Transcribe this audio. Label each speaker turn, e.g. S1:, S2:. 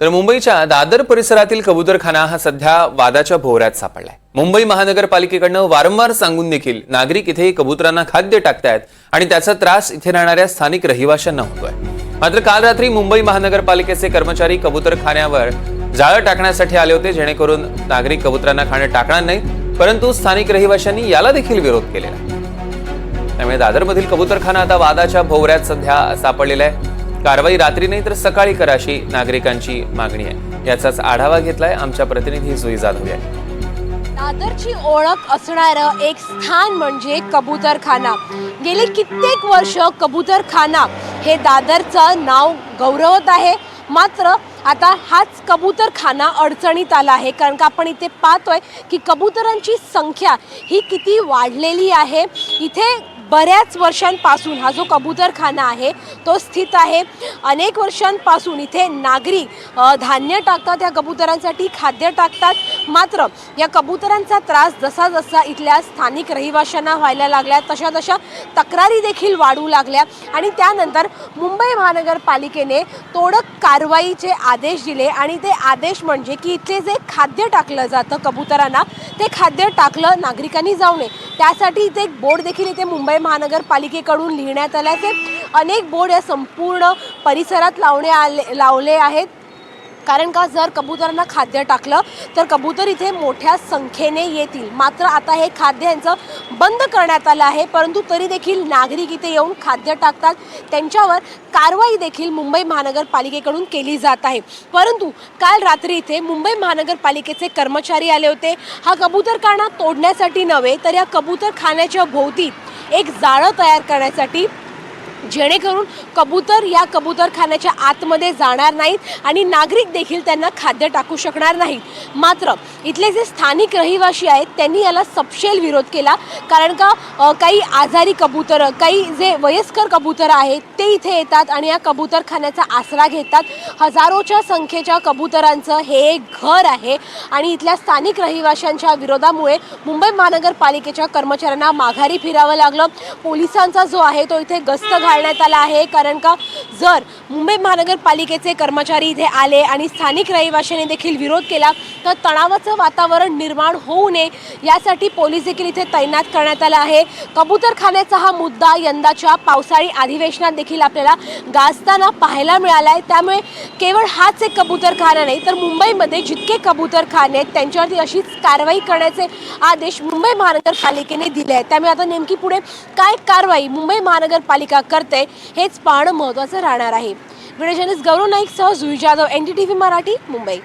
S1: तर मुंबईच्या दादर परिसरातील कबुतरखाना हा सध्या वादाच्या भोवऱ्यात सापडलाय. मुंबई महानगरपालिकेकडनं वारंवार सांगून देखील नागरिक इथे कबुतरांना खाद्य टाकतायत आणि त्याचा त्रास इथे राहणाऱ्या स्थानिक रहिवाशांना होतोय. मात्र काल रात्री मुंबई महानगरपालिकेचे कर्मचारी कबुतरखान्यावर जाळं टाकण्यासाठी आले होते जेणेकरून नागरिक कबुतरांना खाणं टाकणार नाही परंतु स्थानिक रहिवाशांनी याला देखील विरोध केलेला आहे. त्यामुळे दादरमधील कबुतरखाना आता वादाच्या भोवऱ्यात सध्या सापडलेला आहे. कारवाई रात्री नाही तर सकाळी करा अशी नागरिकांची मागणी आहे. याचाच आढावा घेतलाय आमच्या प्रतिनिधी जुई जाधव यांनी.
S2: दादरची ओळख असणारं एक स्थान म्हणजे कबूतरखाना. गेली कित्येक वर्ष कबूतरखाना हे दादरचं नाव गौरवत आहे. मात्र आता हाच कबूतरखाना अडचणीत आला आहे. कारण का आपण इथे पाहतोय की कबुतरांची संख्या ही किती वाढलेली आहे. इथे बऱ्याच वर्षांपासून हा जो कबूतरखाना आहे तो स्थित आहे. अनेक वर्षांपासून इथे नागरिक धान्य टाकतात या कबुतरांसाठी खाद्य टाकतात. मात्र या कबुतरांचा त्रास जसा जसा इथल्या स्थानिक रहिवाशांना व्हायला लागल्या तशा तशा तक्रारी देखील वाढू लागल्या. आणि त्यानंतर मुंबई महानगरपालिकेने तोडक कारवाईचे आदेश दिले. आणि ते आदेश म्हणजे की इथले जे खाद्य टाकलं जातं कबुतरांना ते खाद्य टाकलं नागरिकांनी जाऊ नये. त्यासाठी इथे एक बोर्ड देखील इथे मुंबई महानगरपालिकेकडून लिहिण्यात आल्याचे अनेक बोर्ड या संपूर्ण परिसरात लावणे आले लावले आहेत. कारण का जर कबुतरांना खाद्य टाकलं तर कबूतर इथे मोठ्या संख्येने येतील. मात्र आता हे खाद्य यांचं बंद करण्यात आलं आहे परंतु तरी देखील नागरिक इथे येऊन खाद्य टाकतात. त्यांच्यावर कारवाई देखील मुंबई महानगरपालिकेकडून केली जात आहे. परंतु काल रात्री इथे मुंबई महानगरपालिकेचे कर्मचारी आले होते. हा कबूतरखाना तोडण्यासाठी नव्हे तर या कबूतरखान्याच्या भोवती एक जाळं तयार करण्यासाठी जेणेकरून कबूतर या कबूतरखान्याच्या आतमध्ये जाणार नाहीत आणि नागरिक देखील त्यांना खाद्य टाकू शकणार नाहीत. मात्र इथले जे स्थानिक रहिवासी आहेत त्यांनी याला सपशेल विरोध केला. कारण का काही आजारी कबूतर काही जे वयस्कर कबूतर आहेत ते इथे येतात आणि या कबूतरखान्याचा आसरा घेतात. हजारोच्या संख्येच्या कबूतरांचं हे एक घर आहे आणि इथल्या स्थानिक रहिवाशांच्या विरोधामुळे मुंबई महानगरपालिकेच्या कर्मचाऱ्यांना माघारी फिरावं लागलं. पोलिसांचा जो आहे तो इथे गस्त घाल टाळण्यात आला आहे. कारण का जर मुंबई महानगरपालिकेचे कर्मचारी इथे आले आणि स्थानिक रहिवाशांनी देखील विरोध केला तर तणावाचं वातावरण निर्माण होऊ नये यासाठी पोलीस देखील इथे तैनात करण्यात आला आहे. कबूतरखान्याचा हा मुद्दा यंदाच्या पावसाळी अधिवेशनात देखील आपल्याला गाजताना पाहायला मिळाला आहे त्यामुळे केवळ हाच एक कबूतरखाना नाही तर मुंबईमध्ये जितके कबूतरखाने आहेत त्यांच्यावरती अशीच कारवाई करण्याचे आदेश मुंबई महानगरपालिकेने दिले आहेत. त्यामुळे आता नेमकी पुढे काय कारवाई मुंबई महानगरपालिका करते हेच पाहणं महत्त्वाचं राहणार आहे. व्हिडिओ जर्नलिस्ट गौरव नाईक सह Juee Jadhav N D T V Marathi Mumbai.